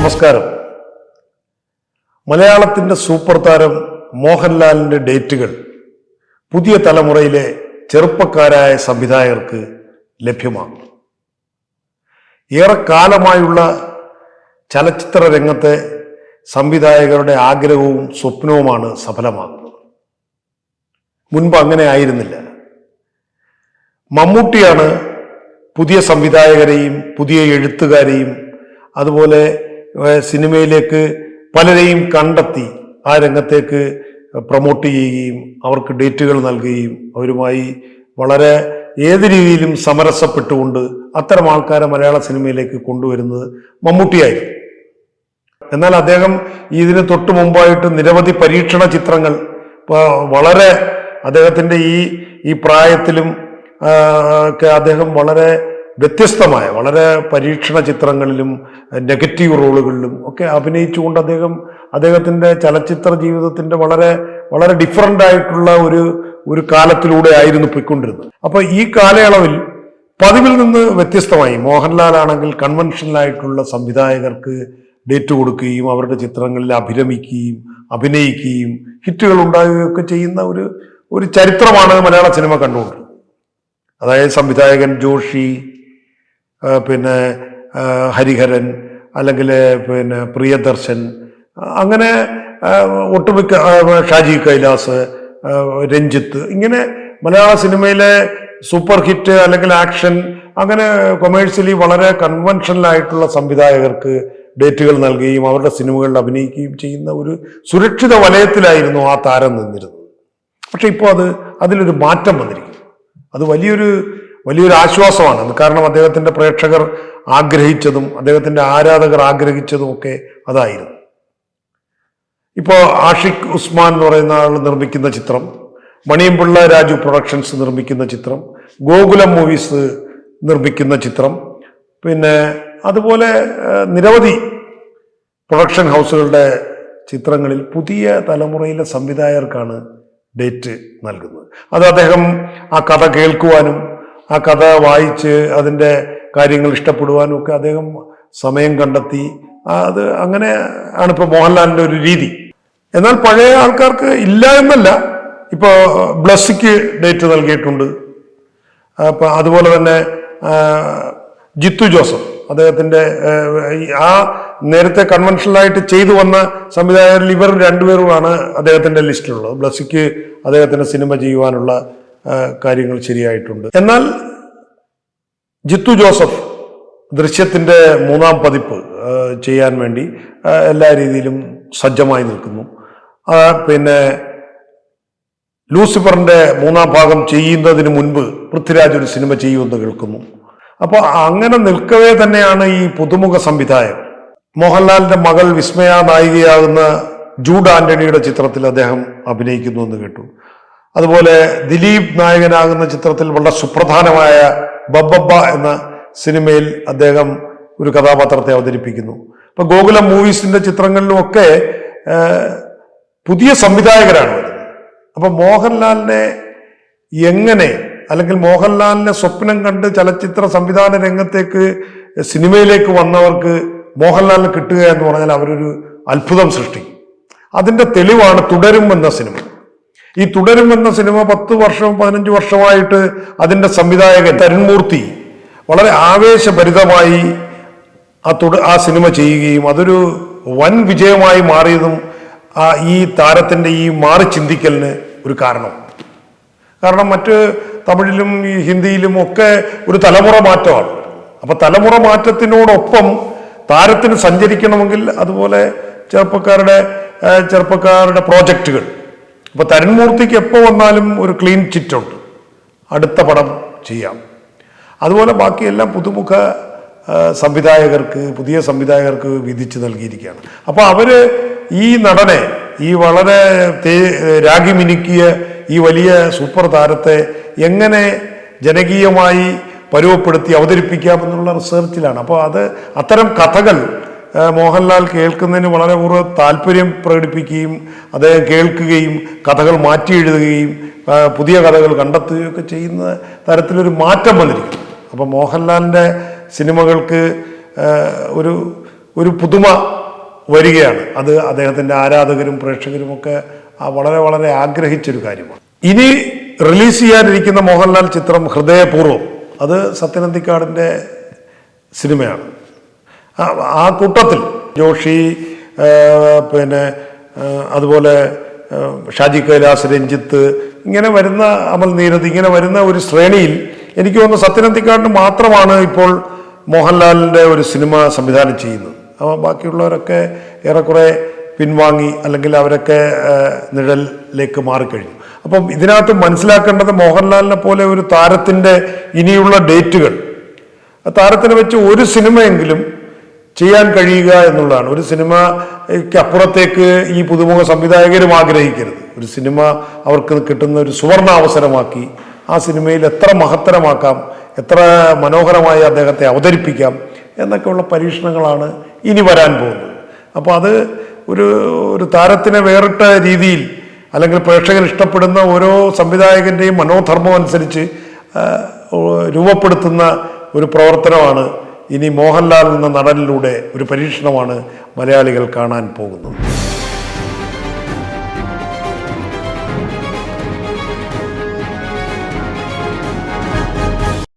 നമസ്കാരം. മലയാളത്തിന്റെ സൂപ്പർ താരം മോഹൻലാലിന്റെ ഡേറ്റുകൾ പുതിയ തലമുറയിലെ ചെറുപ്പക്കാരായ സംവിധായകർക്ക് ലഭ്യമാണ്. ഏറെക്കാലമായുള്ള ചലച്ചിത്ര രംഗത്തെ സംവിധായകരുടെ ആഗ്രഹവും സ്വപ്നവുമാണ് സഫലമാകുന്നത് മുൻപ് അങ്ങനെ ആയിരുന്നില്ല. മമ്മൂട്ടിയാണ് പുതിയ സംവിധായകരെയും പുതിയ എഴുത്തുകാരെയും അതുപോലെ സിനിമയിലേക്ക് പലരെയും കണ്ടെത്തി ആ രംഗത്തേക്ക് പ്രൊമോട്ട് ചെയ്യുകയും അവർക്ക് ഡേറ്റുകൾ നൽകുകയും അവരുമായി വളരെ ഏത് രീതിയിലും സമരസപ്പെട്ടുകൊണ്ട് അത്തരം ആൾക്കാരെ മലയാള സിനിമയിലേക്ക് കൊണ്ടുവരുന്നത് മമ്മൂട്ടിയായിരുന്നു എന്നാൽ അദ്ദേഹം ഇതിന് തൊട്ട് മുമ്പായിട്ട് നിരവധി പരീക്ഷണ ചിത്രങ്ങൾ വളരെ അദ്ദേഹത്തിന്റെ ഈ ഈ പ്രായത്തിലും ഒക്കെ അദ്ദേഹം വളരെ വ്യത്യസ്തമായ വളരെ പരീക്ഷണ ചിത്രങ്ങളിലും നെഗറ്റീവ് റോളുകളിലും ഒക്കെ അഭിനയിച്ചുകൊണ്ട് അദ്ദേഹം അദ്ദേഹത്തിന്റെ ചലച്ചിത്ര ജീവിതത്തിന്റെ വളരെ വളരെ ഡിഫറന്റ് ആയിട്ടുള്ള ഒരു ഒരു കാലത്തിലൂടെ ആയിരുന്നു പോയിക്കൊണ്ടിരുന്നത്. അപ്പോൾ ഈ കാലയളവിൽ പതിവിൽ നിന്ന് വ്യത്യസ്തമായി മോഹൻലാൽ ആണെങ്കിൽ കൺവെൻഷനലായിട്ടുള്ള സംവിധായകർക്ക് ഡേറ്റ് കൊടുക്കുകയും അവരുടെ ചിത്രങ്ങളിൽ അഭിരമിക്കുകയും അഭിനയിക്കുകയും ഹിറ്റുകൾ ഉണ്ടാകുകയൊക്കെ ചെയ്യുന്ന ഒരു ഒരു ചരിത്രമാണ് മലയാള സിനിമ കണ്ടുകൊണ്ടിരുന്നത്. അതായത് സംവിധായകൻ ജോഷി പിന്നെ ഹരിഹരൻ അല്ലെങ്കിൽ പിന്നെ പ്രിയദർശൻ അങ്ങനെ ഒട്ടുമിക്ക ഷാജി കൈലാസ് രഞ്ജിത്ത് ഇങ്ങനെ മലയാള സിനിമയിലെ സൂപ്പർ ഹിറ്റ് അല്ലെങ്കിൽ ആക്ഷൻ അങ്ങനെ കൊമേഴ്സ്യലി വളരെ കൺവെൻഷനലായിട്ടുള്ള സംവിധായകർക്ക് ഡേറ്റുകൾ നൽകുകയും അവരുടെ സിനിമകളിൽ അഭിനയിക്കുകയും ചെയ്യുന്ന ഒരു സുരക്ഷിത വലയത്തിലായിരുന്നു ആ താരം നിന്നിരുന്നത്. പക്ഷെ ഇപ്പോൾ അത് അതിലൊരു മാറ്റം വന്നിരിക്കുന്നു. അത് വലിയൊരു വലിയൊരു ആശ്വാസമാണ്. കാരണം അദ്ദേഹത്തിന്റെ പ്രേക്ഷകർ ആഗ്രഹിച്ചതും അദ്ദേഹത്തിന്റെ ആരാധകർ ആഗ്രഹിച്ചതും ഒക്കെ അതായിരുന്നു. ഇപ്പോൾ ആഷിഖ് ഉസ്മാൻ എന്ന് പറയുന്ന ആൾ നിർമ്മിക്കുന്ന ചിത്രം മണിയംപിള്ള രാജു പ്രൊഡക്ഷൻസ് നിർമ്മിക്കുന്ന ചിത്രം ഗോകുലം മൂവീസ് നിർമ്മിക്കുന്ന ചിത്രം പിന്നെ അതുപോലെ നിരവധി പ്രൊഡക്ഷൻ ഹൗസുകളുടെ ചിത്രങ്ങളിൽ പുതിയ തലമുറയിലെ സംവിധായകർക്കാണ് ഡേറ്റ് നൽകുന്നത്. അത് അദ്ദേഹം ആ കഥ കേൾക്കുവാനും ആ കഥ വായിച്ച് അതിന്റെ കാര്യങ്ങൾ ഇഷ്ടപ്പെടുവാനും ഒക്കെ അദ്ദേഹം സമയം കണ്ടെത്തി. അത് അങ്ങനെ ആണ് ഇപ്പോൾ മോഹൻലാലിന്റെ ഒരു രീതി. എന്നാൽ പഴയ ആൾക്കാർക്ക് ഇല്ല എന്നല്ല ഇപ്പോൾ ബ്ലസ്സിക്ക് ഡേറ്റ് നൽകിയിട്ടുണ്ട്. അപ്പം അതുപോലെ തന്നെ ജിത്തു ജോസഫ് അദ്ദേഹത്തിന്റെ ആ, നേരത്തെ കൺവെൻഷനലായിട്ട് ചെയ്തു വന്ന സംവിധായകരിൽ ഇവർ രണ്ടുപേരുമാണ് അദ്ദേഹത്തിന്റെ ലിസ്റ്റിലുള്ളത്. ബ്ലസ്സിക്ക് അദ്ദേഹത്തിന്റെ സിനിമ ചെയ്യുവാനുള്ള കാര്യങ്ങൾ ശരിയായിട്ടുണ്ട്. എന്നാൽ ജിത്തു ജോസഫ് ദൃശ്യത്തിന്റെ മൂന്നാം പതിപ്പ് ചെയ്യാൻ വേണ്ടി എല്ലാ രീതിയിലും സജ്ജമായി നിൽക്കുന്നു. പിന്നെ ലൂസിഫറിന്റെ മൂന്നാം ഭാഗം ചെയ്യുന്നതിന് മുൻപ് പൃഥ്വിരാജ് ഒരു സിനിമ ചെയ്യുമെന്ന് കേൾക്കുന്നു. അപ്പോൾ അങ്ങനെ നിൽക്കവേ തന്നെയാണ് ഈ പുതുമുഖ സംവിധായകൻ. മോഹൻലാലിന്റെ മകൾ വിസ്മയ നായികയാകുന്ന ജൂഡ് ആന്റണിയുടെ ചിത്രത്തിൽ അദ്ദേഹം അഭിനയിക്കുന്നു എന്ന് കേട്ടു. അതുപോലെ ദിലീപ് നായകനാകുന്ന ചിത്രത്തിൽ വളരെ സുപ്രധാനമായ ബബ്ബബ്ബ എന്ന സിനിമയിൽ അദ്ദേഹം ഒരു കഥാപാത്രത്തെ അവതരിപ്പിക്കുന്നു. അപ്പൊ ഗോകുലം മൂവീസിന്റെ ചിത്രങ്ങളിലുമൊക്കെ പുതിയ സംവിധായകരാണ് വരുന്നത്. അപ്പൊ മോഹൻലാലിനെ എങ്ങനെ അല്ലെങ്കിൽ മോഹൻലാലിനെ സ്വപ്നം കണ്ട് ചലച്ചിത്ര സംവിധാന രംഗത്തേക്ക് സിനിമയിലേക്ക് വന്നവർക്ക് മോഹൻലാലിന് കിട്ടുക എന്ന് പറഞ്ഞാൽ അവരൊരു അത്ഭുതം സൃഷ്ടിക്കും. അതിന്റെ തെളിവാണ് തുടരും എന്ന സിനിമ. ഈ തുടരും എന്ന സിനിമ പത്ത് വർഷം പതിനഞ്ച് വർഷമായിട്ട് അതിന്റെ സംവിധായകൻ തരുൺമൂർത്തി വളരെ ആവേശഭരിതമായി ആ തുട ആ സിനിമ ചെയ്യുകയും അതൊരു വൻ വിജയമായി മാറിയതും ആ ഈ താരത്തിന്റെ ഈ മാറി ചിന്തിക്കലിന് ഒരു കാരണം. കാരണം മറ്റ് തമിഴിലും ഈ ഹിന്ദിയിലും ഒക്കെ ഒരു തലമുറ മാറ്റമാണ്. അപ്പൊ തലമുറ മാറ്റത്തിനോടൊപ്പം താരത്തിന് സഞ്ചരിക്കണമെങ്കിൽ അതുപോലെ ചെറുപ്പക്കാരുടെ ചെറുപ്പക്കാരുടെ പ്രോജക്റ്റുകൾ അപ്പൊ തരുൺമൂർത്തിക്ക് എപ്പോ വന്നാലും ഒരു ക്ലീൻ ചിറ്റ് ഉണ്ട് അടുത്ത പടം ചെയ്യാം. അതുപോലെ ബാക്കിയെല്ലാം പുതുമുഖ സംവിധായകർക്ക് പുതിയ സംവിധായകർക്ക് വിധിച്ച് നൽകിയിരിക്കുകയാണ്. അപ്പോൾ അവർ ഈ നടനെ ഈ വളരെ രാഗി മിനുക്കിയ ഈ വലിയ സൂപ്പർ താരത്തെ എങ്ങനെ ജനകീയമായി പരുവപ്പെടുത്തി അവതരിപ്പിക്കാമെന്നുള്ള റിസർച്ചിലാണ് അപ്പോൾ അത് അത്തരം കഥകൾ മോഹൻലാൽ കേൾക്കുന്നതിന് വളരെ കുറവ് താല്പര്യം പ്രകടിപ്പിക്കുകയും അദ്ദേഹം കേൾക്കുകയും കഥകൾ മാറ്റി എഴുതുകയും പുതിയ കഥകൾ കണ്ടെത്തുകയൊക്കെ ചെയ്യുന്ന തരത്തിലൊരു മാറ്റം വന്നിരിക്കുന്നു. അപ്പോൾ മോഹൻലാലിന്റെ സിനിമകൾക്ക് ഒരു ഒരു പുതുമ വരികയാണ്. അത് അദ്ദേഹത്തിന്റെ ആരാധകരും പ്രേക്ഷകരുമൊക്കെ വളരെ വളരെ ആഗ്രഹിച്ചൊരു കാര്യമാണ്. ഇനി റിലീസ് ചെയ്യാനിരിക്കുന്ന മോഹൻലാൽ ചിത്രം ഹൃദയപൂർവം. അത് സത്യനന്ദിക്കാടിന്റെ സിനിമയാണ്. ആ- കൂട്ടത്തിൽ ജോഷി പിന്നെ അതുപോലെ ഷാജി കൈലാസ് രഞ്ജിത്ത് ഇങ്ങനെ വരുന്ന അമൽ നീരത് ഇങ്ങനെ വരുന്ന ഒരു ശ്രേണിയിൽ എനിക്ക് തോന്നുന്നു സത്യനന്ദിക്കാട്ട് മാത്രമാണ് ഇപ്പോൾ മോഹൻലാലിന്റെ ഒരു സിനിമ സംവിധാനം ചെയ്യുന്നത്. അപ്പോൾ ബാക്കിയുള്ളവരൊക്കെ ഏറെക്കുറെ പിൻവാങ്ങി അല്ലെങ്കിൽ അവരൊക്കെ നിഴലിലേക്ക് മാറിക്കഴിഞ്ഞു. അപ്പം ഇതിനകത്ത് മനസ്സിലാക്കേണ്ടത് മോഹൻലാലിനെ പോലെ ഒരു താരത്തിന്റെ ഇനിയുള്ള ഡേറ്റുകൾ. താരത്തിനെ വെച്ച് ഒരു സിനിമയെങ്കിലും ചെയ്യാൻ കഴിയുക എന്നുള്ളതാണ്. ഒരു സിനിമയ്ക്ക് അപ്പുറത്തേക്ക് ഈ പുതുമുഖ സംവിധായകരും ആഗ്രഹിക്കരുത്. ഒരു സിനിമ അവർക്ക് കിട്ടുന്ന ഒരു സുവർണ അവസരമാക്കി ആ സിനിമയിൽ എത്ര മഹത്തരമാക്കാം എത്ര മനോഹരമായി അദ്ദേഹത്തെ അവതരിപ്പിക്കാം എന്നൊക്കെയുള്ള പരീക്ഷണങ്ങളാണ് ഇനി വരാൻ പോകുന്നത്. അപ്പോൾ അത് ഒരു ഒരു താരത്തിനെ വേറിട്ട രീതിയിൽ അല്ലെങ്കിൽ പ്രേക്ഷകർ ഇഷ്ടപ്പെടുന്ന ഓരോ സംവിധായകന്റെയും മനോധർമ്മം അനുസരിച്ച് രൂപപ്പെടുത്തുന്ന ഒരു പ്രവർത്തനമാണ് ഇനി മോഹൻലാൽ എന്ന നടനിലൂടെ ഒരു പരീക്ഷണമാണ് മലയാളികൾ കാണാൻ പോകുന്നത്.